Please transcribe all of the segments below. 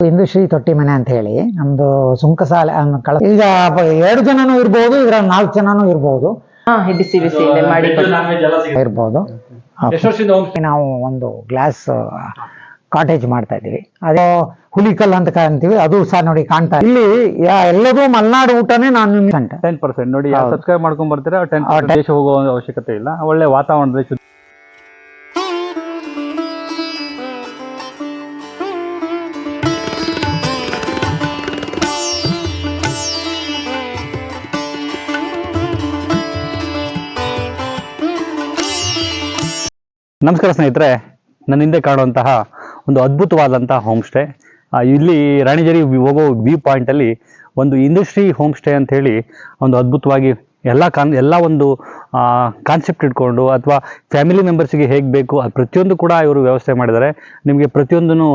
ಇಂದುಶ್ರೀ ತೊಟ್ಟಿ ಮನೆ ಅಂತ ಹೇಳಿ. ನಮ್ದು ಸುಂಕ ಸಾಲ ಕಳ ಈಗ ಎರಡು ಜನನೂ ಇರ್ಬೋದು ಇದ್ರ ನಾಲ್ಕು ಜನನೂ ಇರ್ಬೋದು. ಬಿಸಿ ಬಿಸಿ ಮಾಡಿ. ಇರ್ಬೋದು. ನಾವು ಒಂದು ಗ್ಲಾಸ್ ಕಾಟೇಜ್ ಮಾಡ್ತಾ ಇದೀವಿ ಅದು ಹುಲಿಕಲ್ ಅಂತ ಕಾಣ್ತೀವಿ ಅದು ಸಹ ನೋಡಿ ಕಾಣ್ತಾ ಇಲ್ಲಿ ಎಲ್ಲದೂ ಮಲ್ನಾಡು ಊಟನೇ ನಾನು ಅಂತ ಟೆನ್ ಪರ್ಸೆಂಟ್ ನೋಡಿ. ಸಬ್ಸ್ಕ್ರೈಬ್ ಮಾಡ್ಕೊಂಡ್ ಬರ್ತೀರಾ ದೇಶ ಹೋಗೋ ಅವಶ್ಯಕತೆ ಇಲ್ಲ. ಒಳ್ಳೆ ವಾತಾವರಣದಲ್ಲಿ ನಮಸ್ಕಾರ ಸ್ನೇಹಿತರೆ, ನನ್ನ ಹಿಂದೆ ಕಾಣುವಂತಹ ಒಂದು ಅದ್ಭುತವಾದಂತಹ ಹೋಮ್ ಸ್ಟೇ ಇಲ್ಲಿ ರಾಣಿಜರಿ ಹೋಗೋ ವ್ಯೂ ಪಾಯಿಂಟಲ್ಲಿ ಒಂದು ಇಂಡಸ್ಟ್ರಿ ಹೋಮ್ ಸ್ಟೇ ಅಂತ ಹೇಳಿ ಒಂದು ಅದ್ಭುತವಾಗಿ ಎಲ್ಲ ಕಾನ್ ಎಲ್ಲ ಒಂದು ಕಾನ್ಸೆಪ್ಟ್ ಇಟ್ಕೊಂಡು ಅಥವಾ ಫ್ಯಾಮಿಲಿ ಮೆಂಬರ್ಸಿಗೆ ಹೇಗೆ ಬೇಕು ಅದು ಪ್ರತಿಯೊಂದು ಕೂಡ ಇವರು ವ್ಯವಸ್ಥೆ ಮಾಡಿದ್ದಾರೆ. ನಿಮಗೆ ಪ್ರತಿಯೊಂದನ್ನು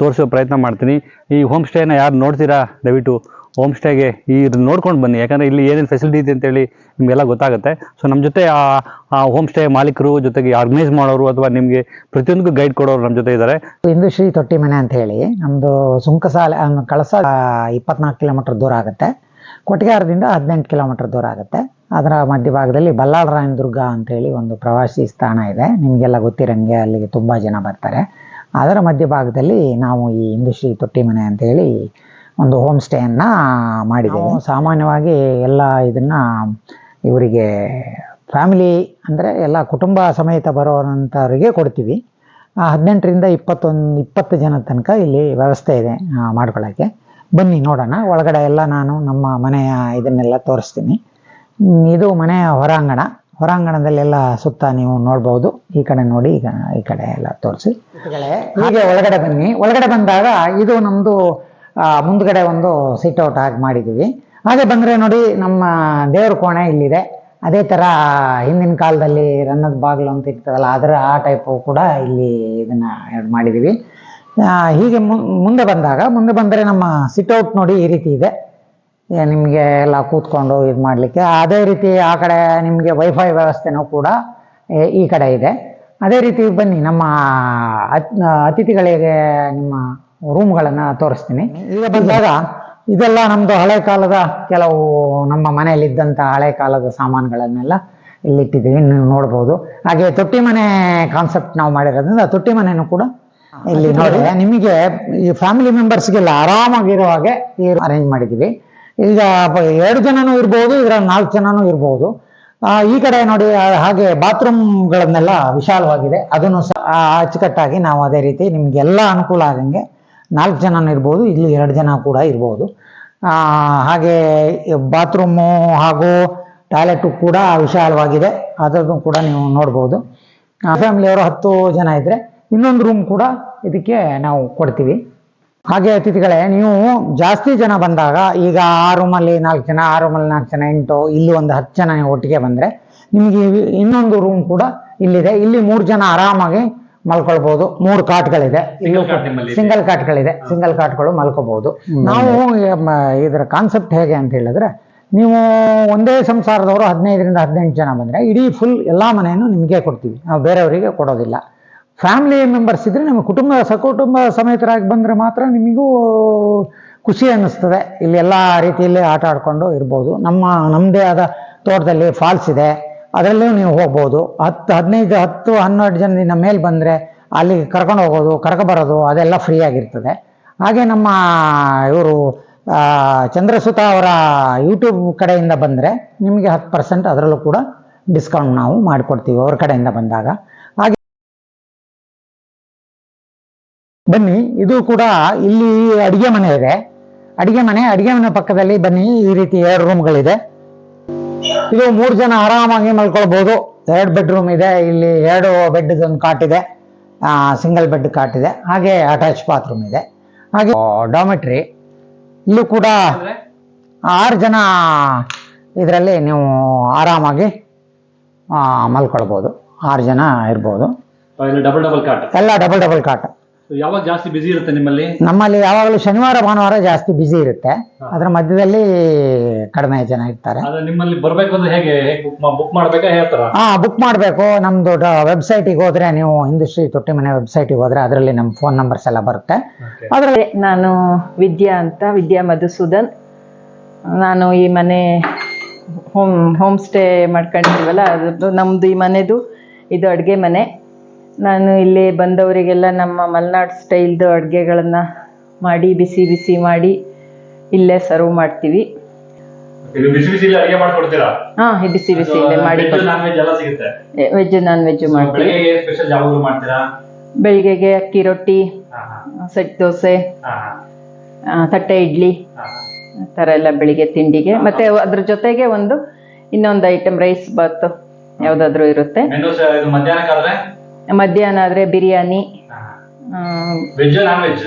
ತೋರಿಸೋ ಪ್ರಯತ್ನ ಮಾಡ್ತೀನಿ. ಈ ಹೋಮ್ ಸ್ಟೇನ ಯಾರು ನೋಡ್ತೀರಾ ದಯವಿಟ್ಟು ಹೋಮ್ ಸ್ಟೇಗೆ ಈ ನೋಡ್ಕೊಂಡು ಬನ್ನಿ. ಯಾಕಂದರೆ ಇಲ್ಲಿ ಏನೇನು ಫೆಸಿಲಿಟಿ ಇದೆ ಅಂತೇಳಿ ನಿಮಗೆಲ್ಲ ಗೊತ್ತಾಗುತ್ತೆ. ಸೊ ನಮ್ಮ ಜೊತೆ ಆ ಹೋಮ್ ಸ್ಟೇ ಮಾಲೀಕರು ಜೊತೆಗೆ ಆರ್ಗನೈಸ್ ಮಾಡೋರು ಅಥವಾ ನಿಮಗೆ ಪ್ರತಿಯೊಂದಕ್ಕೂ ಗೈಡ್ ಕೊಡೋರು ನಮ್ಮ ಜೊತೆ ಇದ್ದಾರೆ ಇಂದುಶ್ರೀ ತೊಟ್ಟಿ ಮನೆ ಅಂತ ಹೇಳಿ ನಮ್ಮದು ಸುಂಕಸಾಲೆ ಕಳಸ ಇಪ್ಪತ್ನಾಲ್ಕು ಕಿಲೋಮೀಟರ್ ದೂರ ಆಗುತ್ತೆ. ಕೊಟ್ಟಿಗಾರದಿಂದ ಹದಿನೆಂಟು ಕಿಲೋಮೀಟರ್ ದೂರ ಆಗುತ್ತೆ. ಅದರ ಮಧ್ಯಭಾಗದಲ್ಲಿ ಬಲ್ಲಾಳರಾಯನ ದುರ್ಗ ಅಂತ ಹೇಳಿ ಒಂದು ಪ್ರವಾಸಿ ಸ್ಥಾನ ಇದೆ. ನಿಮಗೆಲ್ಲ ಗೊತ್ತಿರಂಗೆ ಅಲ್ಲಿಗೆ ತುಂಬ ಜನ ಬರ್ತಾರೆ. ಅದರ ಮಧ್ಯಭಾಗದಲ್ಲಿ ನಾವು ಈ ಹಿಂದೂಶ್ರೀ ತೊಟ್ಟಿ ಮನೆ ಅಂತ ಹೇಳಿ ಒಂದು ಹೋಮ್ ಸ್ಟೇಯನ್ನು ಮಾಡಿದ್ದೇವೆ ಸಾಮಾನ್ಯವಾಗಿ ಎಲ್ಲ ಇದನ್ನು ಇವರಿಗೆ ಫ್ಯಾಮಿಲಿ ಅಂದರೆ ಎಲ್ಲ ಕುಟುಂಬ ಸಮೇತ ಬರೋವಂಥವ್ರಿಗೆ ಕೊಡ್ತೀವಿ. ಹದಿನೆಂಟರಿಂದ ಇಪ್ಪತ್ತೊಂದು ಇಪ್ಪತ್ತು ಜನ ತನಕ ಇಲ್ಲಿ ವ್ಯವಸ್ಥೆ ಇದೆ ಮಾಡ್ಕೊಳ್ಳೋಕ್ಕೆ ಬನ್ನಿ ನೋಡೋಣ. ಒಳಗಡೆ ಎಲ್ಲ ನಾನು ನಮ್ಮ ಮನೆಯ ಇದನ್ನೆಲ್ಲ ತೋರಿಸ್ತೀನಿ. ಇದು ಮನೆಯ ಹೊರಾಂಗಣ. ಹೊರಾಂಗಣದಲ್ಲೆಲ್ಲ ಸುತ್ತ ನೀವು ನೋಡ್ಬೋದು. ಈ ಕಡೆ ನೋಡಿ ಈಗ ಈ ಕಡೆ ಎಲ್ಲ ತೋರಿಸಿ. ಹೀಗೆ ಒಳಗಡೆ ಬನ್ನಿ. ಒಳಗಡೆ ಬಂದಾಗ ಇದು ನಮ್ಮದು ಮುಂದ್ಗಡೆ ಒಂದು ಸಿಟ್ ಔಟ್ ಆಗಿ ಮಾಡಿದ್ದೀವಿ. ಹಾಗೆ ಬಂದರೆ ನೋಡಿ, ನಮ್ಮ ದೇವ್ರ ಕೋಣೆ ಇಲ್ಲಿದೆ. ಅದೇ ಥರ ಹಿಂದಿನ ಕಾಲದಲ್ಲಿ ರನ್ನದ ಬಾಗಿಲು ಅಂತ ಇರ್ತದಲ್ಲ, ಅದರ ಆ ಟೈಪು ಕೂಡ ಇಲ್ಲಿ ಇದನ್ನು ಇದು ಮಾಡಿದ್ದೀವಿ. ಹೀಗೆ ಮುಂದೆ ಬಂದಾಗ, ಮುಂದೆ ಬಂದರೆ ನಮ್ಮ ಸಿಟ್ಔಟ್ ನೋಡಿ ಈ ರೀತಿ ಇದೆ. ನಿಮಗೆ ಎಲ್ಲ ಕೂತ್ಕೊಂಡು ಇದು ಮಾಡಲಿಕ್ಕೆ. ಅದೇ ರೀತಿ ಆ ಕಡೆ ನಿಮಗೆ ವೈಫೈ ವ್ಯವಸ್ಥೆನೂ ಕೂಡ ಈ ಕಡೆ ಇದೆ. ಅದೇ ರೀತಿ ಬನ್ನಿ, ನಮ್ಮ ಅತ್- ಅತಿಥಿಗಳಿಗೆ ನಿಮ್ಮ ರೂಮ್ಗಳನ್ನು ತೋರಿಸ್ತೀನಿ. ಈಗ ಬಂದಾಗ ಇದೆಲ್ಲ ನಮ್ದು ಹಳೆ ಕಾಲದ ಕೆಲವು ನಮ್ಮ ಮನೆಯಲ್ಲಿದ್ದಂಥ ಹಳೆ ಕಾಲದ ಸಾಮಾನುಗಳನ್ನೆಲ್ಲ ಇಲ್ಲಿಟ್ಟಿದ್ದೀವಿ ನೀವು ನೋಡ್ಬೋದು. ಹಾಗೆ ತೊಟ್ಟಿ ಮನೆ ಕಾನ್ಸೆಪ್ಟ್ ನಾವು ಮಾಡಿರೋದ್ರಿಂದ ತೊಟ್ಟಿ ಮನೆನೂ ಕೂಡ ಇಲ್ಲಿ ನೋಡಿ ನಿಮಗೆ ಈ ಫ್ಯಾಮಿಲಿ ಮೆಂಬರ್ಸ್ಗೆಲ್ಲ ಆರಾಮಾಗಿರೋ ಹಾಗೆ ಅರೇಂಜ್ ಮಾಡಿದ್ದೀವಿ. ಈಗ ಎರಡು ಜನನೂ ಇರ್ಬೋದು ಇದರ ನಾಲ್ಕು ಜನನೂ ಇರ್ಬೋದು. ಆ, ಈ ಕಡೆ ನೋಡಿ ಹಾಗೆ ಬಾತ್ರೂಮ್ಗಳನ್ನೆಲ್ಲ ವಿಶಾಲವಾಗಿದೆ. ಅದನ್ನು ಸಹ ಅಚ್ಚುಕಟ್ಟಾಗಿ ನಾವು ಅದೇ ರೀತಿ ನಿಮಗೆಲ್ಲ ಅನುಕೂಲ ಆಗಂಗೆ ನಾಲ್ಕು ಜನ ಇರ್ಬೋದು, ಇಲ್ಲಿ ಎರಡು ಜನ ಕೂಡ ಇರ್ಬೋದು. ಹಾಗೆ ಬಾತ್ರೂಮು ಹಾಗೂ ಟಾಯ್ಲೆಟು ಕೂಡ ವಿಶಾಲವಾಗಿದೆ. ಅದರದ್ದು ಕೂಡ ನೀವು ನೋಡ್ಬೋದು. ಫ್ಯಾಮಿಲಿಯವರು ಹತ್ತು ಜನ ಇದ್ದರೆ ಇನ್ನೊಂದು ರೂಮ್ ಕೂಡ ಇದಕ್ಕೆ ನಾವು ಕೊಡ್ತೀವಿ. ಹಾಗೆ ಅತಿಥಿಗಳೇ, ನೀವು ಜಾಸ್ತಿ ಜನ ಬಂದಾಗ ಈಗ ಆ ರೂಮಲ್ಲಿ ನಾಲ್ಕು ಜನ, ಆ ರೂಮಲ್ಲಿ ನಾಲ್ಕು ಜನ, ಎಂಟು, ಇಲ್ಲಿ ಒಂದು ಹತ್ತು ಜನ ನೀವು ಒಟ್ಟಿಗೆ ಬಂದರೆ ನಿಮಗೆ ಇನ್ನೊಂದು ರೂಮ್ ಕೂಡ ಇಲ್ಲಿದೆ. ಇಲ್ಲಿ ಮೂರು ಜನ ಆರಾಮಾಗಿ ಮಲ್ಕೊಳ್ಬೋದು. ಮೂರು ಕಾಟ್ಗಳಿದೆ. ಸಿಂಗಲ್ ಕಾಟ್ಗಳಿದೆ. ಸಿಂಗಲ್ ಕಾಟ್ಗಳು ಮಲ್ಕೋಬಹುದು ನಾವು ಇದರ ಕಾನ್ಸೆಪ್ಟ್ ಹೇಗೆ ಅಂತ ಹೇಳಿದ್ರೆ ನೀವು ಒಂದೇ ಸಂಸಾರದವರು ಹದಿನೈದರಿಂದ ಹದಿನೆಂಟು ಜನ ಬಂದರೆ ಇಡೀ ಫುಲ್ ಎಲ್ಲ ಮನೆಯನ್ನು ನಿಮಗೆ ಕೊಡ್ತೀವಿ. ನಾವು ಬೇರೆಯವರಿಗೆ ಕೊಡೋದಿಲ್ಲ. ಫ್ಯಾಮಿಲಿ ಮೆಂಬರ್ಸ್ ಇದ್ರೆ ನಿಮ್ಮ ಕುಟುಂಬ ಸಕುಟುಂಬ ಸಮೇತರಾಗಿ ಬಂದರೆ ಮಾತ್ರ ನಿಮಗೂ ಖುಷಿ ಅನ್ನಿಸ್ತದೆ. ಇಲ್ಲಿ ಎಲ್ಲ ರೀತಿಯಲ್ಲಿ ಆಟ ಆಡ್ಕೊಂಡು ಇರ್ಬೋದು. ನಮ್ಮ ನಮ್ಮದೇ ಆದ ತೋಟದಲ್ಲಿ ಫಾಲ್ಸ್ ಇದೆ. ಅದರಲ್ಲೂ ನೀವು ಹೋಗ್ಬೋದು. ಹತ್ತು ಹದಿನೈದು, ಹತ್ತು, ಹನ್ನೆರಡು ಜನದಿಂದ ಮೇಲೆ ಬಂದರೆ ಅಲ್ಲಿ ಕರ್ಕೊಂಡು ಹೋಗೋದು ಕರ್ಕೊಬರೋದು ಅದೆಲ್ಲ ಫ್ರೀ ಆಗಿರ್ತದೆ. ಹಾಗೆ ನಮ್ಮ ಇವರು ಚಂದ್ರಸುತ ಅವರ ಯೂಟ್ಯೂಬ್ ಕಡೆಯಿಂದ ಬಂದರೆ ನಿಮಗೆ ಹತ್ತು ಪರ್ಸೆಂಟ್ ಅದರಲ್ಲೂ ಕೂಡ ಡಿಸ್ಕೌಂಟ್ ನಾವು ಮಾಡಿಕೊಡ್ತೀವಿ ಅವ್ರ ಕಡೆಯಿಂದ ಬಂದಾಗ. ಹಾಗೆ ಬನ್ನಿ, ಇದು ಕೂಡ ಇಲ್ಲಿ ಅಡುಗೆ ಮನೆ ಇದೆ. ಅಡುಗೆ ಮನೆ ಅಡುಗೆ ಮನೆ ಪಕ್ಕದಲ್ಲಿ ಬನ್ನಿ, ಈ ರೀತಿ ಎರಡು ರೂಮ್ಗಳಿದೆ ಇದು ಮೂರು ಜನ ಆರಾಮಾಗಿ ಮಲ್ಕೊಳ್ಬಹುದು ಎರಡು ಬೆಡ್ರೂಮ್ ಇದೆ ಇಲ್ಲಿ ಎರಡು ಬೆಡ್ ಒಂದು ಕಾಟ್ ಇದೆ ಸಿಂಗಲ್ ಬೆಡ್ ಕಾಟ್ ಇದೆ ಹಾಗೆ ಅಟ್ಯಾಚ್ ಬಾತ್ರೂಮ್ ಇದೆ. ಹಾಗೆ ಡಾಮೆಟ್ರಿ ಇಲ್ಲೂ ಕೂಡ ಆರು ಜನ ಇದರಲ್ಲಿ ನೀವು ಆರಾಮಾಗಿ ಮಲ್ಕೊಳ್ಬೋದು. ಆರು ಜನ ಇರ್ಬೋದು. ಡಬಲ್ ಡಬಲ್ ಕಾಟ್ ಎಲ್ಲ ಡಬಲ್ ಡಬಲ್ ಕಾಟ್ ಯಾವಾಗ ಜಾಸ್ತಿ ಬಿಸಿ ಇರುತ್ತೆ ನಿಮ್ಮಲ್ಲಿ? ನಮ್ಮಲ್ಲಿ ಯಾವಾಗಲೂ ಶನಿವಾರ ಭಾನುವಾರ ಜಾಸ್ತಿ ಬಿಸಿ ಇರುತ್ತೆ. ಅದರ ಮಧ್ಯದಲ್ಲಿ ಕಡಿಮೆ ಜನ ಇರ್ತಾರೆ. ಅದ ನಿಮ್ಮಲ್ಲಿ ಬರ್ಬೇಕು ಅಂದ್ರೆ ಹೇಗೆ? ಬುಕ್ ಮಾಡಬೇಕು ಹೇಳ್ತಾರ? ಹಾ ಬುಕ್ ಮಾಡಬೇಕು. ನಮ್ದು ವೆಬ್ಸೈಟಿಗೆ ಹೋದ್ರೆ ನೀವು ಇಂಡಸ್ಟ್ರಿ ತೊಟ್ಟಿ ಮನೆ ವೆಬ್ಸೈಟಿಗೆ ಹೋದ್ರೆ ಅದರಲ್ಲಿ ನಮ್ಮ ಫೋನ್ ನಂಬರ್ಸ್ ಎಲ್ಲ ಬರುತ್ತೆ. ಅದರಲ್ಲಿ ನಾನು ವಿದ್ಯಾ ಅಂತ ವಿದ್ಯಾ ಮಧುಸೂದನ್. ನಾನು ಈ ಮನೆ ಹೋಮ್ ಹೋಮ್ ಸ್ಟೇ ಮಾಡ್ಕೊಂಡಿದ್ದೀವಲ್ಲ ಅದು ನಮ್ಮದು ಈ ಮನೆದು ಇದು ಅಡುಗೆ ಮನೆ. ನಾನು ಇಲ್ಲಿ ಬಂದವರಿಗೆಲ್ಲ ನಮ್ಮ ಮಲೆನಾಡು ಸ್ಟೈಲ್ದು ಅಡುಗೆಗಳನ್ನು ಮಾಡಿ ಬಿಸಿ ಬಿಸಿ ಮಾಡಿ ಇಲ್ಲೇ ಸರ್ವ್ ಮಾಡ್ತೀವಿ. ಹಾಂ ಬಿಸಿ ಬಿಸಿ ಇಲ್ಲೇ ಮಾಡಿ ವೆಜ್ ನಾನ್ ವೆಜ್ ಮಾಡ್ತೀವಿ. ಬೆಳಿಗ್ಗೆಗೆ ಅಕ್ಕಿ ರೊಟ್ಟಿ ಸೆಟ್ ದೋಸೆ ತಟ್ಟೆ ಇಡ್ಲಿ ಆ ಥರ ಎಲ್ಲ ಬೆಳಿಗ್ಗೆ ತಿಂಡಿಗೆ. ಮತ್ತೆ ಅದ್ರ ಜೊತೆಗೆ ಒಂದು ಇನ್ನೊಂದು ಐಟಮ್ ರೈಸ್ ಬಾತ್ ಯಾವುದಾದ್ರೂ ಇರುತ್ತೆ. ಮಧ್ಯಾಹ್ನ ಆದರೆ ಬಿರಿಯಾನಿ ವೆಜ್ ನಾನ್ ವೆಜ್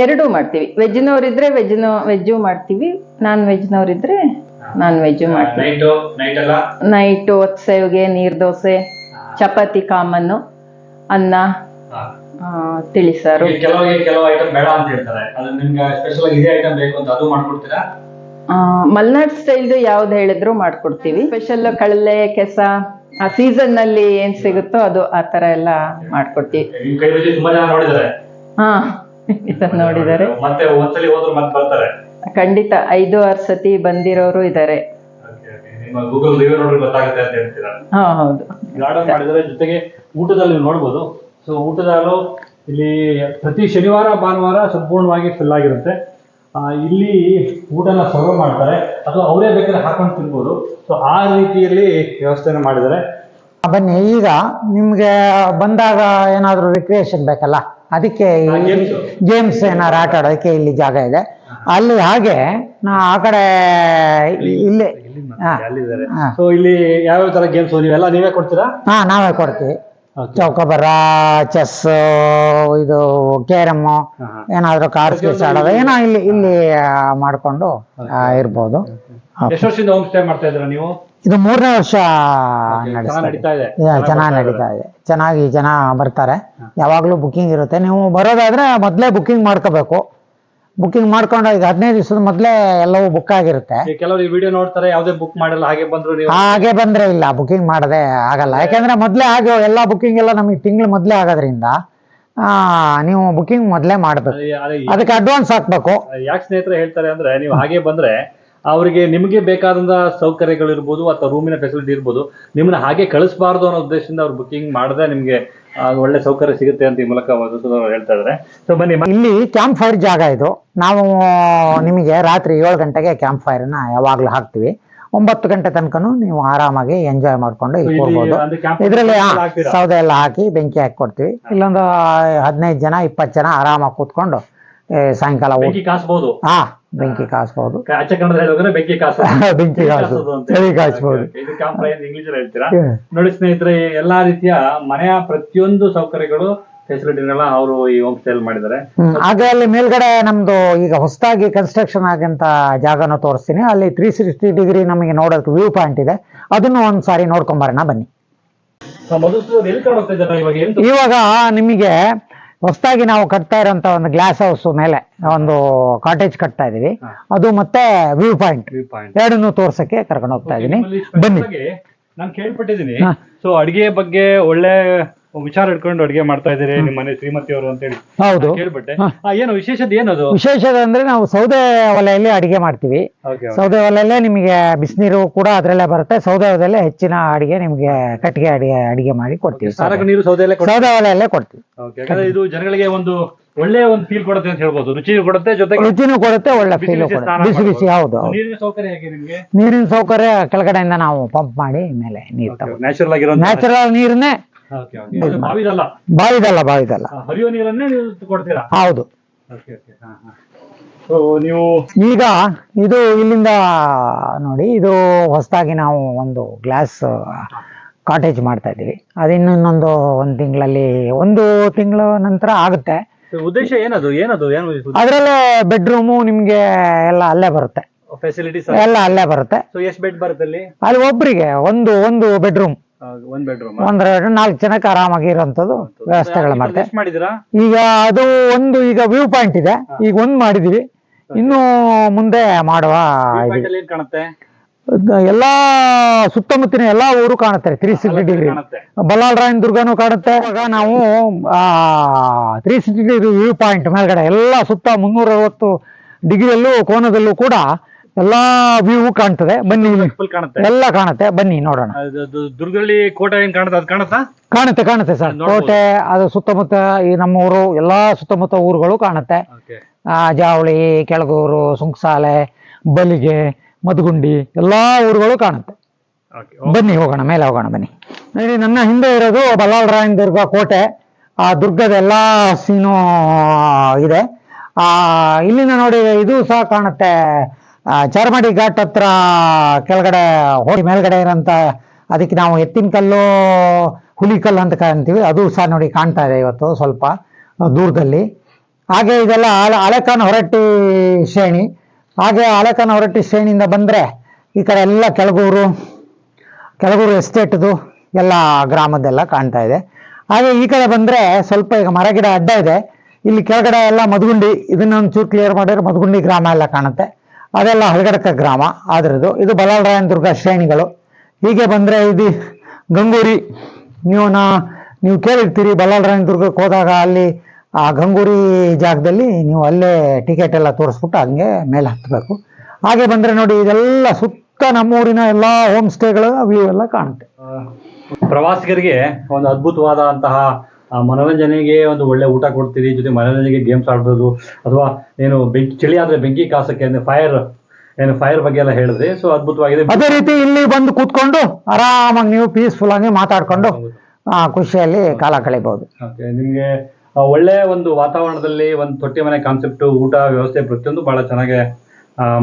ಎರಡೂ ಮಾಡ್ತೀವಿ. ವೆಜ್ನವ್ರಿದ್ರೆ ವೆಜ್ನ ವೆಜ್ಜು ಮಾಡ್ತೀವಿ. ನಾನ್ ವೆಜ್ನವ್ರಿದ್ರೆ ನಾನ್ ವೆಜ್ಜು ಮಾಡ್ತೀವಿ. ನೈಟ್ ನೈಟ್ ಎಲ್ಲ ನೈಟು ಹೊತ್ಸೇವಿಗೆ ನೀರ್ ದೋಸೆ ಚಪಾತಿ ಕಾಮನ್ನು ಅನ್ನ ಆ, ತಿಳಿಸಾರು ಕೆಲವರಿಗೆ ಕೆಲವು ಐಟಮ್ ಬೇಡ ಅಂತ ಹೇಳ್ತಾರೆ. ಅದು ನಿಮ್ಗೆ ಸ್ಪೆಷಲ್ ಆಗಿ ಇದೇ ಐಟಮ್ ಬೇಕು ಅಂತ ಅದು ಮಾಡ್ಕೊಡ್ತೀರಾ? ಆ, ಮಲ್ನಾಡ್ ಸ್ಟೈಲ್ದು ಯಾವ್ದು ಹೇಳಿದ್ರು ಮಾಡ್ಕೊಡ್ತೀವಿ. ಸ್ಪೆಷಲ್ ಕಡಲೆ ಕೆಸ. ಆ ಸೀಸನ್ನಲ್ಲಿ ಏನ್ ಸಿಗುತ್ತೋ ಅದು ಆ ತರ ಎಲ್ಲ ಮಾಡ್ಕೊಡ್ತೀವಿ ನಿಮ್ ಕೈ ರುಚಿ ತುಂಬಾ ಜನ ನೋಡಿದ್ದಾರೆ. ಹಾ ಇದನ್ನ ನೋಡಿದ್ದಾರೆ. ಮತ್ತೆ ಒಂದ್ಸಲಿ ಹೋದ್ರು ಮತ್ತೆ ಬರ್ತಾರೆ. ಖಂಡಿತ ಐದು ಆರು ಸತಿ ಬಂದಿರೋರು ಇದ್ದಾರೆ. ನಿಮ್ಮ ಗೂಗಲ್ ರಿವ್ಯೂ ನೋಡ್ರಿ ಗೊತ್ತಾಗುತ್ತೆ ಅಂತ ಹೇಳ್ತೀರಾ? ಹಾ ಹೌದು. ಗಾರ್ಡನ್ ಮಾಡಿದರೆ ಜೊತೆಗೆ ಊಟದಲ್ಲಿ ನೀವು ನೋಡ್ಬೋದು. ಸೊ ಊಟದಲ್ಲೂ ಇಲ್ಲಿ ಪ್ರತಿ ಶನಿವಾರ ಭಾನುವಾರ ಸಂಪೂರ್ಣವಾಗಿ ಫಿಲ್ ಆಗಿರುತ್ತೆ. ಇಲ್ಲಿ ಊಟನ ಸರ್ವ್ ಮಾಡ್ತಾರೆ. ಅಥವಾ ಅವರೇ ಬೇಕಾದ್ರೆ ಹಾಕೊಂಡು ತಿನ್ಬೋದು. ಸೊ ಆ ರೀತಿಯಲ್ಲಿ ವ್ಯವಸ್ಥೆನ ಮಾಡಿದ್ದಾರೆ. ಬನ್ನಿ ಈಗ ನಿಮ್ಗೆ ಬಂದಾಗ ಏನಾದರೂ ರಿಕ್ರಿಯೇಷನ್ ಬೇಕಲ್ಲ? ಅದಕ್ಕೆ ಗೇಮ್ಸ್ ಏನಾರು ಆಟ ಆಡೋದಕ್ಕೆ ಇಲ್ಲಿ ಜಾಗ ಇದೆ. ಅಲ್ಲಿ ಹಾಗೆ ನಾ ಆ ಕಡೆ ಇಲ್ಲಿ. ಸೊ ಇಲ್ಲಿ ಯಾವ್ಯಾವ ತರ ಗೇಮ್ಸ್ ನೀವೆಲ್ಲ ನೀವೇ ಕೊಡ್ತೀರಾ? ಹಾ ನಾವೇ ಕೊಡ್ತೀವಿ. ಚೌಕಬರ ಚೆಸ್ ಇದು ಕೇರಮ್ ಏನಾದ್ರು ಕಾರ್ ಗೀರ್ಸ್ ಆಡೋದು ಏನೋ ಇಲ್ಲಿ ಇಲ್ಲಿ ಮಾಡ್ಕೊಂಡು ಇರ್ಬೋದು. ಎಷ್ಟು ವರ್ಷದಿಂದ ಹೋಮ್ ಸ್ಟೇ ಮಾಡ್ತಾ ಇದ್ದೀರಾ ನೀವು? ಇದು ಮೂರನೇ ವರ್ಷ ನಡೀತಾ ಇದೆ. ಚೆನ್ನಾಗಿ ನಡೀತಾ ಇದೆ. ಚೆನ್ನಾಗಿ ಜನ ಬರ್ತಾರೆ. ಯಾವಾಗಲೂ ಬುಕ್ಕಿಂಗ್ ಇರುತ್ತೆ. ನೀವು ಬರೋದಾದ್ರೆ ಮೊದಲೇ ಬುಕ್ಕಿಂಗ್ ಮಾಡ್ಕೋಬೇಕು. ಬುಕ್ಕಿಂಗ್ ಮಾಡ್ಕೊಂಡು ಈಗ ಹದಿನೈದು ದಿವಸದ ಮೊದಲೇ ಎಲ್ಲವೂ ಬುಕ್ ಆಗಿರುತ್ತೆ. ಈಗ ಕೆಲವರು ಈ ವಿಡಿಯೋ ನೋಡ್ತಾರೆ ಯಾವುದೇ ಬುಕ್ ಮಾಡಲ್ಲ ಹಾಗೆ ಬಂದ್ರು ನೀವು. ಹಾಗೆ ಬಂದ್ರೆ ಇಲ್ಲ ಬುಕ್ಕಿಂಗ್ ಮಾಡದೆ ಆಗಲ್ಲ. ಯಾಕಂದ್ರೆ ಮೊದಲೇ ಆಗಿ ಎಲ್ಲ ಬುಕ್ಕಿಂಗ್ ಎಲ್ಲ ನಮಗೆ ತಿಂಗಳು ಮೊದಲೇ ಆಗೋದ್ರಿಂದ ಆ, ನೀವು ಬುಕ್ಕಿಂಗ್ ಮೊದಲೇ ಮಾಡಬೇಕು. ಅದೇ- ಅದೇ ಅದಕ್ಕೆ ಅಡ್ವಾನ್ಸ್ ಹಾಕ್ಬೇಕು. ಯಾಕೆ ಸ್ನೇಹಿತರೆ ಹೇಳ್ತಾರೆ ಅಂದ್ರೆ ನೀವು ಹಾಗೆ ಬಂದ್ರೆ ಅವರಿಗೆ ನಿಮಗೆ ಬೇಕಾದಂತ ಸೌಕರ್ಯಗಳಿರ್ಬೋದು ಅಥವಾ ರೂಮಿನ ಫೆಸಿಲಿಟಿ ಇರ್ಬೋದು ನಿಮ್ಮನ್ನ ಹಾಗೆ ಕಳಿಸಬಾರ್ದು ಅನ್ನೋ ಉದ್ದೇಶದಿಂದ ಅವ್ರು ಬುಕಿಂಗ್ ಮಾಡದೆ ನಿಮ್ಗೆ ಒಳ್ಳೆ ಸೌಕರ್ಯ ಸಿಗುತ್ತೆ ಅಂತ ಈ ಮೂಲಕ ಮಧುಸೂದನ್ ಹೇಳ್ತಾ ಇದಾರೆ. ಸೊ ಬನ್ನಿ ಇಲ್ಲಿ ಕ್ಯಾಂಪ್ ಫೈರ್ ಜಾಗ ಇದು. ನಾವು ನಿಮಗೆ ರಾತ್ರಿ ಏಳು ಗಂಟೆಗೆ ಕ್ಯಾಂಪ್ ಫೈರ್ನ ಯಾವಾಗಲೂ ಹಾಕ್ತಿವಿ. ಒಂಬತ್ತು ಗಂಟೆ ತನಕನೂ ನೀವು ಆರಾಮಾಗಿ ಎಂಜಾಯ್ ಮಾಡ್ಕೊಂಡು camp ಇದರಲ್ಲಿ ಸೌದೆ ಎಲ್ಲ ಹಾಕಿ ಬೆಂಕಿ ಹಾಕಿ ಕೊಡ್ತೀವಿ ಇಲ್ಲೊಂದು ಹದಿನೈದು ಜನ ಇಪ್ಪತ್ತು ಜನ ಆರಾಮಾಗಿ ಕೂತ್ಕೊಂಡು ಸಾಯಂಕಾಲ ಬೆಂಕಿ ಕಾಸ್ಬೋದು. ಹಾ ಬೆಂಕಿ ಕಾಸ್ಬೋದು. ಅಚ್ಚ ಕನ್ನಡ ಹೇಳಿದ್ರೆ ಬೆಂಕಿ ಕಾಸು ಬೆಂಕಿ ಕಾಸು ಚಳಿ ಕಾಯಿಸಬಹುದು ಇದು ಕ್ಯಾಂಪ್ ಇಂಗ್ಲಿಷ್ ಹೇಳ್ತೀರಾ? ನೋಡಿ ಸ್ನೇಹಿತರೆ ಎಲ್ಲಾ ರೀತಿಯ ಮನೆಯ ಪ್ರತಿಯೊಂದು ಸೌಕರ್ಯಗಳು ಫೆಸಿಲಿಟಿನೆಲ್ಲ ಅವರು ಈ ಹೋಮ್ ಸ್ಟೇಲ್ ಮಾಡಿದ್ದಾರೆ. ಹಾಗೆ ಅಲ್ಲಿ ಮೇಲ್ಗಡೆ ನಮ್ದು ಈಗ ಹೊಸದಾಗಿ ಕನ್ಸ್ಟ್ರಕ್ಷನ್ ಆಗಂತ ಜಾಗನ ತೋರಿಸ್ತೀನಿ. ಅಲ್ಲಿ ತ್ರೀ ಸಿಕ್ಸ್ಟಿ ಡಿಗ್ರಿ ನಮಗೆ ನೋಡೋದಕ್ಕೆ ವ್ಯೂ ಪಾಯಿಂಟ್ ಇದೆ. ಅದನ್ನು ಒಂದ್ ಸಾರಿ ನೋಡ್ಕೊಂಬರೋಣ ಬನ್ನಿ. ಇವಾಗ ನಿಮಗೆ ಹೊಸದಾಗಿ ನಾವು ಕಟ್ತಾ ಇರೋಂತ ಒಂದು ಗ್ಲಾಸ್ ಹೌಸ್ ಮೇಲೆ ಒಂದು ಕಾಟೇಜ್ ಕಟ್ತಾ ಇದೀವಿ. ಅದು ಮತ್ತೆ ವ್ಯೂ ಪಾಯಿಂಟ್ ಎರಡನ್ನು ತೋರ್ಸಕ್ಕೆ ಕರ್ಕೊಂಡು ಹೋಗ್ತಾ ಇದೀನಿ. ಬನ್ನಿ. ನಾನು ಕೇಳ್ಪಟ್ಟಿದ್ದೀನಿ. ಸೊ ಅಡಿಗೆ ಬಗ್ಗೆ ಒಳ್ಳೆ ವಿಚಾರ ಇಟ್ಕೊಂಡು ಅಡಿಗೆ ಮಾಡ್ತಾ ಇದ್ದೀರಿ ನಿಮ್ಮ ಮನೆ ಶ್ರೀಮತಿ ಅವರು ಅಂತ ಹೇಳಿ ಹೌದು ಕೇಳ್ಬಿಟ್ಟೆ. ಆ, ಏನು ವಿಶೇಷತೆ ಏನದು? ವಿಶೇಷದ ಅಂದ್ರೆ ನಾವು ಸೌದೆ ಒಲೆಯಲ್ಲಿ ಅಡಿಗೆ ಮಾಡ್ತೀವಿ. ಸೌದೆ ಒಲೆಯಲ್ಲೇ ನಿಮಗೆ ಬಿಸಿನೀರು ಕೂಡ ಅದರಲ್ಲೇ ಬರುತ್ತೆ. ಸೌದೆ ಒಲೆಯಲ್ಲೇ ಹೆಚ್ಚಿನ ಅಡಿಗೆ ನಿಮಗೆ ಕಟ್ಟಿಗೆ ಅಡಿಗೆ ಅಡಿಗೆ ಮಾಡಿ ಕೊಡ್ತೀವಿ ಸಾರಕ ನೀರು ಕೊಡ ಸೌದೆ ಒಲೆಯಲ್ಲೇ ಕೊಡ್ತೀವಿ. ಯಾಕಂದ್ರೆ ಇದು ಜನಗಳಿಗೆ ಒಂದು ಒಳ್ಳೆ ಒಂದು ಫೀಲ್ ಕೊಡುತ್ತೆ ಅಂತ ಹೇಳ್ಬೋದು. ರುಚಿ ಕೊಡುತ್ತೆ ಜೊತೆಗೆ ರುಚಿನೂ ಕೊಡುತ್ತೆ ಒಳ್ಳೆ ಫೀಲ್ ಫೀಲು ಬಿಸಿ ಕೊಡುತ್ತೆ. ಸ್ನಾನ ಬಿಸಿ ಬಿಸಿ ಮಾಡ್ಬೋದು. ಹೌದು ಹೌದು. ನೀರಿನ ಸೌಕರ್ಯ ಹೇಗೆ ನಿಮಗೆ? ನೀರಿನ ಸೌಕರ್ಯ ಕೆಳಗಡೆಯಿಂದ ನಾವು ಪಂಪ್ ಮಾಡಿ ಮೇಲೆ ನೀರು ನ್ಯಾಚುರಲ್ ಆಗಿರೋ ನ್ಯಾಚುರಲ್ ನೀರನ್ನೇ ಬಾವಿದಲ್ಲ? ಬಾವಿದಲ್ಲ ಬಾವಿದಲ್ಲ. ಆ, ಹರಿಯೋ ನೀರನ್ನೇ ನೀವು ಕೊಡ್ತೀರಾ? ಹೌದು. ನೀವು ಈಗ ಇದು ಇಲ್ಲಿಂದ ನೋಡಿ ಇದು ಹೊಸದಾಗಿ ನಾವು ಒಂದು ಗ್ಲಾಸ್ ಕಾಟೇಜ್ ಮಾಡ್ತಾ ಇದ್ದೀವಿ. ಅದಿನ್ನು ಇನ್ನೊಂದು ಒಂದು ತಿಂಗಳಲ್ಲಿ ಒಂದು ತಿಂಗಳ ನಂತರ ಆಗುತ್ತೆ. ಉದ್ದೇಶ ಏನದು? ಏನದು? ಏನು ಅದರಲ್ಲೇ ಬೆಡ್ರೂಮು ನಿಮಗೆ ಎಲ್ಲ ಅಲ್ಲೇ ಬರುತ್ತೆ. ಫೆಸಿಲಿಟೀಸ್ ಎಲ್ಲ ಅಲ್ಲೇ ಬರುತ್ತೆ. ಎಷ್ಟು ಬೆಡ್ ಬರುತ್ತೆ ಅಲ್ಲಿ ಅಲ್ಲಿ ಒಬ್ರಿಗೆ ಒಂದು ಒಂದು ಬೆಡ್ರೂಮ್. ಒಂದ್ ಬೆಡ್ರೂಮ್ ನಾಲ್ಕು ಜನಕ್ಕೆ ಆರಾಮಾಗಿ ಇರೋಂಥದ್ದು ವ್ಯವಸ್ಥೆಗಳು ಮಾಡ್ತೇವೆ ಎಷ್ಟು ಮಾಡಿದಿರಾ ಈಗ ಅದು ಒಂದು ಈಗ ವ್ಯೂ ಪಾಯಿಂಟ್ ಇದೆ. ಈಗ ಒಂದು ಮಾಡಿದೀವಿ ಇನ್ನು ಮುಂದೆ ಮಾಡುವ ಇದೆ. ಏನ್ ಕಾಣುತ್ತೆ? ಎಲ್ಲಾ ಸುತ್ತಮುತ್ತಿನ ಎಲ್ಲಾ ಊರು ಕಾಣುತ್ತೆ ತ್ರೀ ಸಿಕ್ಸ್ಟಿ ಡಿಗ್ರಿ ಕಾಣುತ್ತೆ. ಬಲ್ಲಾಳರಾಯನ ದುರ್ಗನೂ ಕಾಣುತ್ತೆ. ಇವಾಗ ನಾವು three sixty degree view point ಮೇಲ್ಗಡೆ ಎಲ್ಲ ಸುತ್ತ ಮುನ್ನೂರ ಅರವತ್ತು ಡಿಗ್ರಿಯಲ್ಲೂ ಕೋನದಲ್ಲೂ ಕೂಡ ಎಲ್ಲಾ ವ್ಯೂ ಕಾಣ್ತದೆ. ಬನ್ನಿ ಇಲ್ಲಿ. ಫುಲ್ ಕಾಣುತ್ತೆ. ಎಲ್ಲ ಕಾಣುತ್ತೆ. ಬನ್ನಿ ನೋಡೋಣ. ದುರ್ಗದಲ್ಲಿ ಕೋಟೆ ಏನ್ ಕಾಣುತ್ತೆ? ಅದು ಕಾಣುತ್ತಾ? ಕಾಣುತ್ತೆ ಕಾಣುತ್ತೆ ಸರ್. ಕೋಟೆ ಅದು ಸುತ್ತಮುತ್ತ ಈ ನಮ್ಮ ಊರು ಎಲ್ಲಾ ಸುತ್ತಮುತ್ತ ಊರುಗಳು ಕಾಣುತ್ತೆ. ಜಾವಳಿ ಕೆಳಗೂರು ಸುಂಕಸಾಲೆ ಬಲಿಗೆ ಮದ್ಗುಂಡಿ ಎಲ್ಲಾ ಊರುಗಳು ಕಾಣುತ್ತೆ. ಬನ್ನಿ ಹೋಗೋಣ ಮೇಲೆ ಹೋಗೋಣ ಬನ್ನಿ. ನೋಡಿ ನನ್ನ ಹಿಂದೆ ಇರೋದು ಬಲ್ಲಾಳರಾಯನ ದುರ್ಗ ಕೋಟೆ. ಆ ದುರ್ಗದ ಎಲ್ಲಾ ಸೀನು ಇದೆ. ಆ ಇಲ್ಲಿನ ನೋಡಿ ಇದು ಸಹ ಕಾಣುತ್ತೆ. ಚಾರ್ಮಾಡಿ ಘಾಟ್ ಹತ್ರ ಕೆಳಗಡೆ ಹೋಗಿ ಮೇಲ್ಗಡೆ ಇರೋಂಥ ಅದಕ್ಕೆ ನಾವು ಎತ್ತಿನ ಕಲ್ಲು ಹುಲಿ ಕಲ್ಲು ಅಂತ ಕಾಣ್ತೀವಿ. ಅದು ಸಹ ನೋಡಿ ಕಾಣ್ತಾ ಇದೆ ಇವತ್ತು ಸ್ವಲ್ಪ ದೂರದಲ್ಲಿ. ಹಾಗೆ ಇದೆಲ್ಲ ಹಳೆ ಹಳೆಕಾನ್ ಹೊರಟ್ಟಿ ಶ್ರೇಣಿ. ಹಾಗೆ ಹಳೆಕಾನ್ ಹೊರಟ್ಟಿ ಶ್ರೇಣಿಯಿಂದ ಬಂದರೆ ಈ ಕಡೆ ಎಲ್ಲ ಕೆಳಗೂರು ಕೆಳಗೂರು ಎಸ್ಟೇಟ್ದು ಎಲ್ಲ ಗ್ರಾಮದ್ದೆಲ್ಲ ಕಾಣ್ತಾ ಇದೆ. ಹಾಗೆ ಈ ಕಡೆ ಬಂದರೆ ಸ್ವಲ್ಪ ಈಗ ಮರಗಿಡ ಅಡ್ಡ ಇದೆ. ಇಲ್ಲಿ ಕೆಳಗಡೆ ಎಲ್ಲ ಮದುಗುಂಡಿ ಇದನ್ನ ಚೂರು ಕ್ಲಿಯರ್ ಮಾಡಿದ್ರೆ ಮದುಗುಂಡಿ ಗ್ರಾಮ ಎಲ್ಲ ಕಾಣುತ್ತೆ. ಅದೆಲ್ಲ ಹಳಗಡಕ ಗ್ರಾಮ. ಆದ್ರದ್ದು ಇದು ಬಲಾಳರಾಯನ ದುರ್ಗ ಶ್ರೇಣಿಗಳು. ಹೀಗೆ ಬಂದ್ರೆ ಇದು ಗಂಗೂರಿ. ನೀವು ನಾ, ನೀವು ಕೇಳಿರ್ತೀರಿ ಬಲ್ಲಾಳರಾಯನ ದುರ್ಗಕ್ಕೆ ಹೋದಾಗ ಅಲ್ಲಿ ಆ ಗಂಗೂರಿ ಜಾಗದಲ್ಲಿ ನೀವು ಅಲ್ಲೇ ಟಿಕೆಟ್ ಎಲ್ಲ ತೋರಿಸ್ಬಿಟ್ಟು ಹಂಗೆ ಮೇಲೆ ಹತ್ತಬೇಕು. ಹಾಗೆ ಬಂದ್ರೆ ನೋಡಿ ಇದೆಲ್ಲ ಸುತ್ತ ನಮ್ಮೂರಿನ ಎಲ್ಲ ಹೋಮ್ ಸ್ಟೇಗಳು ವ್ಯೂ ಎಲ್ಲ ಕಾಣುತ್ತೆ. ಪ್ರವಾಸಿಗರಿಗೆ ಒಂದು ಅದ್ಭುತವಾದಂತಹ ಮನೋರಂಜನೆಗೆ ಒಂದು ಒಳ್ಳೆ ಊಟ ಕೊಡ್ತೀರಿ ಜೊತೆ ಮನೋರಂಜನೆಗೆ ಗೇಮ್ಸ್ ಆಡ್ಬೋದು ಅಥವಾ ಏನು ಬೆಂಕಿ ಚಳಿ ಆದ್ರೆ ಬೆಂಕಿ ಕಾಸಕ್ಕೆ ಅಂದ್ರೆ ಫೈರ್ ಏನು ಫೈರ್ ಬಗ್ಗೆ ಎಲ್ಲ ಹೇಳಿದ್ರಿ ಸೊ ಅದ್ಭುತವಾಗಿದೆ. ಅದೇ ರೀತಿ ಇಲ್ಲಿ ಬಂದು ಕೂತ್ಕೊಂಡು ಆರಾಮಾಗಿ ನೀವು ಪೀಸ್ಫುಲ್ ಆಗಿ ಮಾತಾಡ್ಕೊಂಡು ಖುಷಿಯಲ್ಲಿ ಕಾಲ ಕಳಿಬಹುದು ನಿಮ್ಗೆ ಒಳ್ಳೆ ಒಂದು ವಾತಾವರಣದಲ್ಲಿ ಒಂದು ತೊಟ್ಟಿ ಮನೆ ಕಾನ್ಸೆಪ್ಟ್ ಊಟ ವ್ಯವಸ್ಥೆ ಪ್ರತಿಯೊಂದು ಬಹಳ ಚೆನ್ನಾಗಿ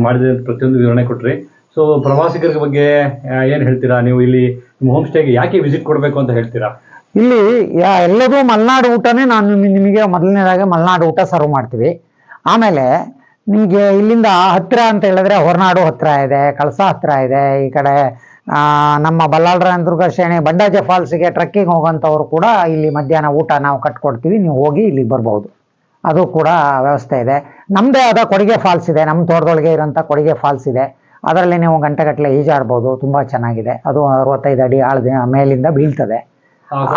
ಮಾಡಿದೆ ಅಂತ ಪ್ರತಿಯೊಂದು ವಿವರಣೆ ಕೊಟ್ರಿ. ಸೊ ಪ್ರವಾಸಿಗರ ಬಗ್ಗೆ ಏನ್ ಹೇಳ್ತೀರಾ? ನೀವು ಇಲ್ಲಿ ನಿಮ್ಮ ಹೋಮ್ ಸ್ಟೇಗೆ ಯಾಕೆ ವಿಸಿಟ್ ಕೊಡಬೇಕು ಅಂತ ಹೇಳ್ತೀರಾ? ಇಲ್ಲಿ ಎಲ್ಲದೂ ಮಲೆನಾಡು ಊಟನೇ ನಾನು ನಿಮ್- ನಿಮಗೆ ಮೊದಲನೇದಾಗಿ ಮಲೆನಾಡು ಊಟ ಸರ್ವ್ ಮಾಡ್ತೀವಿ. ಆಮೇಲೆ ನಿಮಗೆ ಇಲ್ಲಿಂದ ಹತ್ತಿರ ಅಂತ ಹೇಳಿದ್ರೆ ಹೊರನಾಡು ಹತ್ತಿರ ಇದೆ, ಕಳಸ ಹತ್ತಿರ ಇದೆ, ಈ ಕಡೆ ನಮ್ಮ ಬಲ್ಲಾಳರಾಯನ ದುರ್ಗ ಶ್ರೇಣಿ, ಬಂಡಾಜೆ ಫಾಲ್ಸ್ಗೆ ಟ್ರಕ್ಕಿಂಗ್ ಹೋಗೋಂಥವ್ರು ಕೂಡ ಇಲ್ಲಿ ಮಧ್ಯಾಹ್ನ ಊಟ ನಾವು ಕಟ್ಕೊಡ್ತೀವಿ, ನೀವು ಹೋಗಿ ಇಲ್ಲಿಗೆ ಬರ್ಬೋದು. ಅದು ಕೂಡ ವ್ಯವಸ್ಥೆ ಇದೆ. ನಮ್ಮದೇ ಆದ ಕೊಡುಗೆ ಫಾಲ್ಸ್ ಇದೆ ನಮ್ಮ ತೋಟದೊಳಗೆ ಇರೋಂಥ ಕೊಡುಗೆ ಫಾಲ್ಸ್ ಇದೆ. ಅದರಲ್ಲಿ ನೀವು ಗಂಟೆಗಟ್ಟಲೆ ಈಜಾಡ್ಬೋದು, ತುಂಬ ಚೆನ್ನಾಗಿದೆ. ಅದು ಅರವತ್ತೈದು ಅಡಿ ಆಳದ ಮೇಲಿಂದ ಬೀಳ್ತದೆ.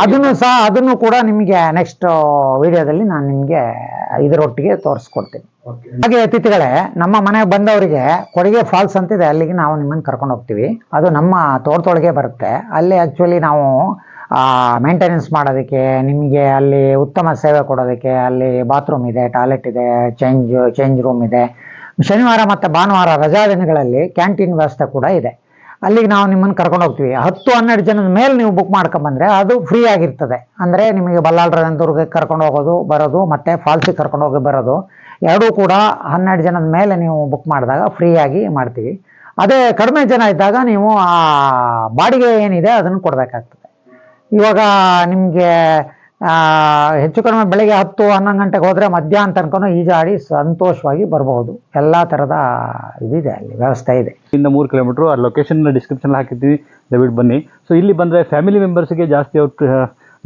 ಅದನ್ನು ಸಹ ಅದನ್ನು ಕೂಡ ನಿಮಗೆ ನೆಕ್ಸ್ಟ್ ವಿಡಿಯೋದಲ್ಲಿ ನಾನು ನಿಮಗೆ ಇದರೊಟ್ಟಿಗೆ ತೋರಿಸ್ಕೊಡ್ತೀನಿ. ಹಾಗೆ ಅತಿಥಿಗಳೇ ನಮ್ಮ ಮನೆಗೆ ಬಂದವರಿಗೆ ಕೊಡುಗೆ ಫಾಲ್ಸ್ ಅಂತಿದೆ ಅಲ್ಲಿಗೆ ನಾವು ನಿಮ್ಮನ್ನು ಕರ್ಕೊಂಡು ಹೋಗ್ತೀವಿ. ಅದು ನಮ್ಮ ತೋಟದೊಳಗೆ ಬರುತ್ತೆ. ಅಲ್ಲಿ ಆ್ಯಕ್ಚುಲಿ ನಾವು ಮೇಂಟೆನೆನ್ಸ್ ಮಾಡೋದಕ್ಕೆ ನಿಮಗೆ ಅಲ್ಲಿ ಉತ್ತಮ ಸೇವೆ ಕೊಡೋದಕ್ಕೆ ಅಲ್ಲಿ ಬಾತ್ರೂಮ್ ಇದೆ ಟಾಯ್ಲೆಟ್ ಇದೆ ಚೇಂಜ್ ಚೇಂಜ್ ರೂಮ್ ಇದೆ. ಶನಿವಾರ ಮತ್ತು ಭಾನುವಾರ ರಜಾ ದಿನಗಳಲ್ಲಿ ಕ್ಯಾಂಟೀನ್ ವ್ಯವಸ್ಥೆ ಕೂಡ ಇದೆ. ಅಲ್ಲಿಗೆ ನಾವು ನಿಮ್ಮನ್ನು ಕರ್ಕೊಂಡು ಹೋಗ್ತೀವಿ. ಹತ್ತು ಹನ್ನೆರಡು ಜನದ ಮೇಲೆ ನೀವು ಬುಕ್ ಮಾಡ್ಕೊಂಬಂದ್ರೆ ಅದು ಫ್ರೀ ಆಗಿರ್ತದೆ. ಅಂದರೆ ನಿಮಗೆ ಬಲ್ಲಾಳರಾಯನ ದುರ್ಗಕ್ಕೆ ಕರ್ಕೊಂಡು ಹೋಗೋದು, ಬರೋದು, ಮತ್ತು ಫಾಲ್ಸಿಗೆ ಕರ್ಕೊಂಡು ಹೋಗಿ ಬರೋದು, ಎರಡೂ ಕೂಡ ಹನ್ನೆರಡು ಜನದ ಮೇಲೆ ನೀವು ಬುಕ್ ಮಾಡಿದಾಗ ಫ್ರೀಯಾಗಿ ಮಾಡ್ತೀವಿ. ಅದೇ ಕಡಿಮೆ ಜನ ಇದ್ದಾಗ ನೀವು ಆ ಬಾಡಿಗೆ ಏನಿದೆ ಅದನ್ನು ಕೊಡಬೇಕಾಗ್ತದೆ. ಇವಾಗ ನಿಮಗೆ ಹೆಚ್ಚು ಕಡಿಮೆ ಬೆಳಿಗ್ಗೆ ಹತ್ತು ಹನ್ನೊಂದು ಗಂಟೆಗೆ ಹೋದರೆ ಮಧ್ಯಾಹ್ನ ತನಕ ಈಜಾಡಿ ಸಂತೋಷವಾಗಿ ಬರಬಹುದು ಎಲ್ಲ ಥರದ ಇದಿದೆ ಅಲ್ಲಿ, ವ್ಯವಸ್ಥೆ ಇದೆ. ಇಂದ ಮೂರು ಕಿಲೋಮೀಟ್ರು, ಆ ಲೊಕೇಶನ್ ಡಿಸ್ಕ್ರಿಪ್ಷನ್ ಹಾಕಿರ್ತೀವಿ. ದಯವಿಟ್ಟು ಬನ್ನಿ. ಸೊ ಇಲ್ಲಿ ಬಂದರೆ ಫ್ಯಾಮಿಲಿ ಮೆಂಬರ್ಸ್ಗೆ ಜಾಸ್ತಿ ಅವ್ರು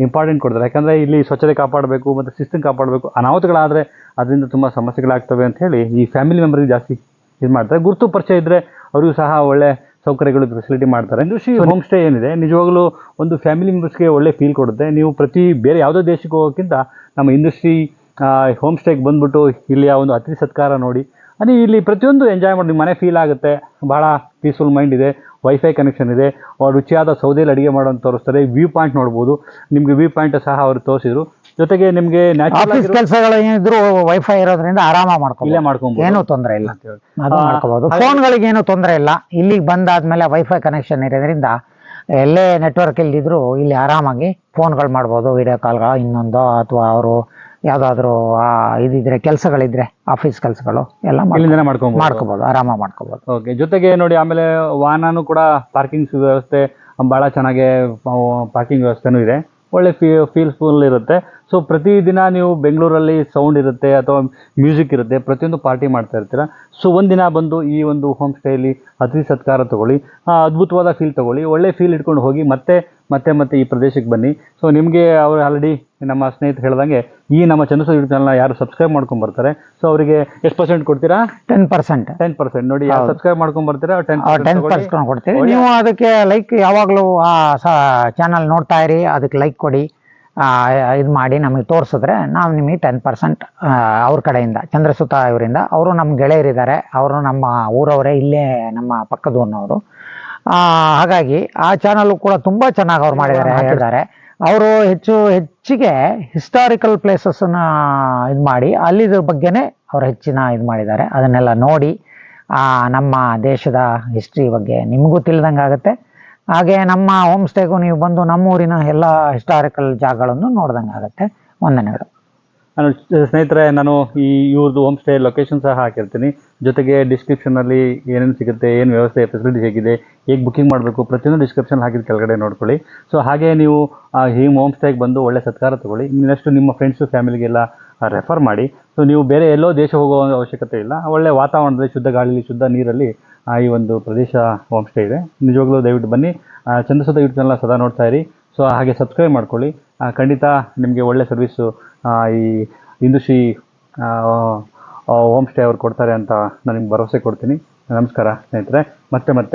ಇಂಪಾರ್ಟೆಂಟ್ ಕೊಡ್ತಾರೆ. ಯಾಕಂದರೆ ಇಲ್ಲಿ ಸ್ವಚ್ಛತೆ ಕಾಪಾಡಬೇಕು, ಮತ್ತು ಶಿಸ್ತನ್ನು ಕಾಪಾಡಬೇಕು. ಅನಾಹುತಗಳಾದರೆ ಅದರಿಂದ ತುಂಬ ಸಮಸ್ಯೆಗಳಾಗ್ತವೆ ಅಂತ ಹೇಳಿ ಈ ಫ್ಯಾಮಿಲಿ ಮೆಂಬರ್ಗೆ ಜಾಸ್ತಿ ಇದು ಮಾಡ್ತಾರೆ. ಗುರುತು ಪರಿಚಯ ಇದ್ದರೆ ಅವರಿಗೂ ಸಹ ಒಳ್ಳೆ ಸೌಕರ್ಯಗಳು ಫೆಸಿಲಿಟಿ ಮಾಡ್ತಾರೆ. ಹೋಮ್ ಸ್ಟೇ ಏನಿದೆ? ನಿಜವಾಗ್ಲೂ ಒಂದು ಫ್ಯಾಮಿಲಿ ಮೆಂಬರ್ಸ್ಗೆ ಒಳ್ಳೆ ಫೀಲ್ ಕೊಡುತ್ತೆ. ನೀವು ಪ್ರತಿ ಬೇರೆ ಯಾವುದೋ ದೇಶಕ್ಕೆ ಹೋಗೋಕ್ಕಿಂತ ನಮ್ಮ ಇಂಡಸ್ಟ್ರಿ ಹೋಮ್ ಸ್ಟೇಗೆ ಬಂದ್ಬಿಟ್ಟು ಇಲ್ಲಿಯ ಒಂದು ಅತಿಥಿ ಸತ್ಕಾರ ನೋಡಿ. ಅಲ್ಲಿ ಇಲ್ಲಿ ಪ್ರತಿಯೊಂದು ಎಂಜಾಯ್ ಮಾಡಿ ನಿಮ್ಮ ಮನೆ ಫೀಲ್ ಆಗುತ್ತೆ. ಭಾಳ ಪೀಸ್ಫುಲ್ ಮೈಂಡ್ ಇದೆ ವೈಫೈ ಕನೆಕ್ಷನ್ ಇದೆ ಅವ್ರು ರುಚಿಯಾದ ಸೌದೆಯಲ್ಲಿ ಅಡುಗೆ ಮಾಡೋದು ತೋರಿಸ್ತಾರೆ ವ್ಯೂ ಪಾಯಿಂಟ್ ನೋಡ್ಬೋದು. ನಿಮಗೆ ವ್ಯೂ ಪಾಯಿಂಟ್ ಸಹ ಅವರು ತೋರಿಸಿದ್ರು. ಜೊತೆಗೆ ನಿಮ್ಗೆ ಆಫೀಸ್ ಕೆಲಸಗಳು ಏನಿದ್ರು ವೈಫೈ ಇರೋದ್ರಿಂದ ಆರಾಮ ಇಲ್ಲೇ ಮಾಡ್ಕೊಂಡು ಏನು ತೊಂದರೆ ಇಲ್ಲ. ಅದು ಮಾಡ್ಕೋಬಹುದು ಫೋನ್ಗಳಿಗೆ ಏನು ತೊಂದರೆ ಇಲ್ಲ. ಇಲ್ಲಿಗೆ ಬಂದಾದ್ಮೇಲೆ ವೈಫೈ ಕನೆಕ್ಷನ್ ಇರೋದ್ರಿಂದ ಎಲ್ಲೇ ನೆಟ್ವರ್ಕ್ ಇಲ್ದಿದ್ರು ಇಲ್ಲಿ ಆರಾಮಾಗಿ ಫೋನ್ಗಳು ಮಾಡ್ಬೋದು ವಿಡಿಯೋ ಕಾಲ್ಗಳು ಇನ್ನೊಂದು ಅಥವಾ ಅವರು ಯಾವುದಾದ್ರೂ ಇದಿದ್ರೆ ಕೆಲಸಗಳಿದ್ರೆ ಆಫೀಸ್ ಕೆಲಸಗಳು ಎಲ್ಲ ಮಾಡ್ಕೊಂಡು ಮಾಡ್ಕೋಬಹುದು ಆರಾಮ ಮಾಡ್ಕೋಬಹುದು ಓಕೆ ಜೊತೆಗೆ ನೋಡಿ ಆಮೇಲೆ ವಾಹನನೂ ಕೂಡ ಪಾರ್ಕಿಂಗ್ ವ್ಯವಸ್ಥೆ ಬಹಳ ಚೆನ್ನಾಗಿ ಪಾರ್ಕಿಂಗ್ ವ್ಯವಸ್ಥೆನೂ ಇದೆ. ಒಳ್ಳೆ ಫೀ ಫೀಲ್ಫುಲ್ ಇರುತ್ತೆ. ಸೊ ಪ್ರತಿದಿನ ನೀವು ಬೆಂಗಳೂರಲ್ಲಿ ಸೌಂಡ್ ಇರುತ್ತೆ ಅಥವಾ ಮ್ಯೂಸಿಕ್ ಇರುತ್ತೆ, ಪ್ರತಿಯೊಂದು ಪಾರ್ಟಿ ಮಾಡ್ತಾ ಇರ್ತೀರ. ಸೊ ಒಂದಿನ ಬಂದು ಈ ಒಂದು ಹೋಮ್ ಸ್ಟೇಲಿ ಅತಿಥಿ ಸತ್ಕಾರ ತೊಗೊಳ್ಳಿ ಅದ್ಭುತವಾದ ಫೀಲ್ ತಗೊಳ್ಳಿ, ಒಳ್ಳೆ ಫೀಲ್ ಇಟ್ಕೊಂಡು ಹೋಗಿ ಮತ್ತೆ ಮತ್ತೆ ಮತ್ತೆ ಈ ಪ್ರದೇಶಕ್ಕೆ ಬನ್ನಿ. ಸೊ ನಿಮಗೆ ಅವರು ಆಲ್ರೆಡಿ ನಮ್ಮ ಸ್ನೇಹಿತರು ಹೇಳ್ದಂಗೆ ಈ ನಮ್ಮ ಚಂದ್ರಸ ಯೂಟ್ಯೂಬ್ ಚಾನಲ್ನ ಯಾರು ಸಬ್ಸ್ಕ್ರೈಬ್ ಮಾಡ್ಕೊಂಡ್ ಬರ್ತಾರೆ. ಸೊ ಅವರಿಗೆ ಎಷ್ಟು ಪರ್ಸೆಂಟ್ ಕೊಡ್ತೀರಾ? ಟೆನ್ ಪರ್ಸೆಂಟ್ ಟೆನ್ ಪರ್ಸೆಂಟ್ ನೋಡಿ ಯಾರು ಸಬ್ಸ್ಕ್ರೈಬ್ ಮಾಡ್ಕೊಂಡ್ ಬರ್ತೀರಾ ಟೆನ್ ಟೆನ್ ಪರ್ಸೆಂಟ್ ಕೊಡ್ತೀವಿ. ನೀವು ಅದಕ್ಕೆ ಲೈಕ್ ಯಾವಾಗಲೂ ಆ ಚಾನಲ್ ನೋಡ್ತಾ ಇರಿ ಅದಕ್ಕೆ ಲೈಕ್ ಕೊಡಿ. ಇದು ಮಾಡಿ ನಮಗೆ ತೋರಿಸಿದ್ರೆ ನಾವು ನಿಮಗೆ ಟೆನ್ ಪರ್ಸೆಂಟ್ ಅವ್ರ ಕಡೆಯಿಂದ ಚಂದ್ರಸುತ ಇವರಿಂದ. ಅವರು ನಮ್ಮ ಗೆಳೆಯರಿದ್ದಾರೆ ಅವರು ನಮ್ಮ ಊರವರೇ ಇಲ್ಲೇ ನಮ್ಮ ಪಕ್ಕದೂರಿನವರು. ಆ, ಹಾಗಾಗಿ ಆ ಚಾನಲ್ ಕೂಡ ತುಂಬ ಚೆನ್ನಾಗಿ ಅವ್ರು ಮಾಡಿದ್ದಾರೆ ಹೇಳಿದ್ದಾರೆ ಅವರು ಹೆಚ್ಚು ಹೆಚ್ಚಿಗೆ ಹಿಸ್ಟಾರಿಕಲ್ ಪ್ಲೇಸಸ್ನ ಇದು ಮಾಡಿ ಅಲ್ಲಿದ್ರ ಬಗ್ಗೆನೇ ಅವ್ರು ಹೆಚ್ಚಿನ ಇದು ಮಾಡಿದ್ದಾರೆ. ಅದನ್ನೆಲ್ಲ ನೋಡಿ ನಮ್ಮ ದೇಶದ ಹಿಸ್ಟ್ರಿ ಬಗ್ಗೆ ನಿಮಗೂ ತಿಳಿದಂಗೆ ಆಗುತ್ತೆ. ಹಾಗೆ ನಮ್ಮ ಹೋಮ್ ಸ್ಟೇಗೂ ನೀವು ಬಂದು ನಮ್ಮೂರಿನ ಎಲ್ಲ ಹಿಸ್ಟಾರಿಕಲ್ ಜಾಗಗಳನ್ನು ನೋಡ್ದಂಗೆ ಆಗುತ್ತೆ. ವಂದನೆಗಳು. ನಾನು ಸ್ನೇಹಿತರೆ, ನಾನು ಈ ಇವ್ರದ್ದು ಹೋಮ್ ಸ್ಟೇ ಲೊಕೇಶನ್ ಸಹ ಹಾಕಿರ್ತೀನಿ. ಜೊತೆಗೆ ಡಿಸ್ಕ್ರಿಪ್ಷನಲ್ಲಿ ಏನೇನು ಸಿಗುತ್ತೆ, ಏನು ವ್ಯವಸ್ಥೆ ಫೆಸಿಲಿಟಿ ಹೇಗಿದೆ, ಹೇಗೆ ಬುಕ್ಕಿಂಗ್ ಮಾಡಬೇಕು, ಪ್ರತಿಯೊಂದು ಡಿಸ್ಕ್ರಿಪ್ಷನ್ ಹಾಕಿದ ಕೆಳಗಡೆ ನೋಡ್ಕೊಳ್ಳಿ. ಸೊ ಹಾಗೆ ನೀವು ಈ ಹೋಮ್ ಸ್ಟೇಗೆ ಬಂದು ಒಳ್ಳೆ ಸತ್ಕಾರ ತಗೊಳ್ಳಿ. ಇನ್ನಷ್ಟು ನಿಮ್ಮ ಫ್ರೆಂಡ್ಸು ಫ್ಯಾಮಿಲಿಗೆಲ್ಲ ರೆಫರ್ ಮಾಡಿ. ಸೊ ನೀವು ಬೇರೆ ಎಲ್ಲೋ ದೇಶ ಹೋಗೋ ಅವಶ್ಯಕತೆ ಇಲ್ಲ. ಒಳ್ಳೆ ವಾತಾವರಣದಲ್ಲಿ, ಶುದ್ಧ ಗಾಳಿಲಿ, ಶುದ್ಧ ನೀರಲ್ಲಿ ಈ ಒಂದು ಪ್ರದೇಶ ಹೋಮ್ ಸ್ಟೇ ಇದೆ. ನಿಜವಾಗ್ಲೂ ದಯವಿಟ್ಟು ಬನ್ನಿ. ಚಂದ್ರಸದ ಯೂಟ್ಯೂಬ್ನೆಲ್ಲ ಸದಾ ನೋಡ್ತಾ ಇರಿ. ಸೊ ಹಾಗೆ ಸಬ್ಸ್ಕ್ರೈಬ್ ಮಾಡ್ಕೊಳ್ಳಿ. ಖಂಡಿತ ನಿಮಗೆ ಒಳ್ಳೆ ಸರ್ವಿಸು ಈ ಇಂದುಶ್ರೀ ಹೋಮ್ ಸ್ಟೇ ಅವ್ರು ಕೊಡ್ತಾರೆ ಅಂತ ನಾನು ನಿಮ್ಗೆ ಭರವಸೆ ಕೊಡ್ತೀನಿ. ನಮಸ್ಕಾರ ಸ್ನೇಹಿತರೆ. ಮತ್ತೆ ಮತ್ತೆ.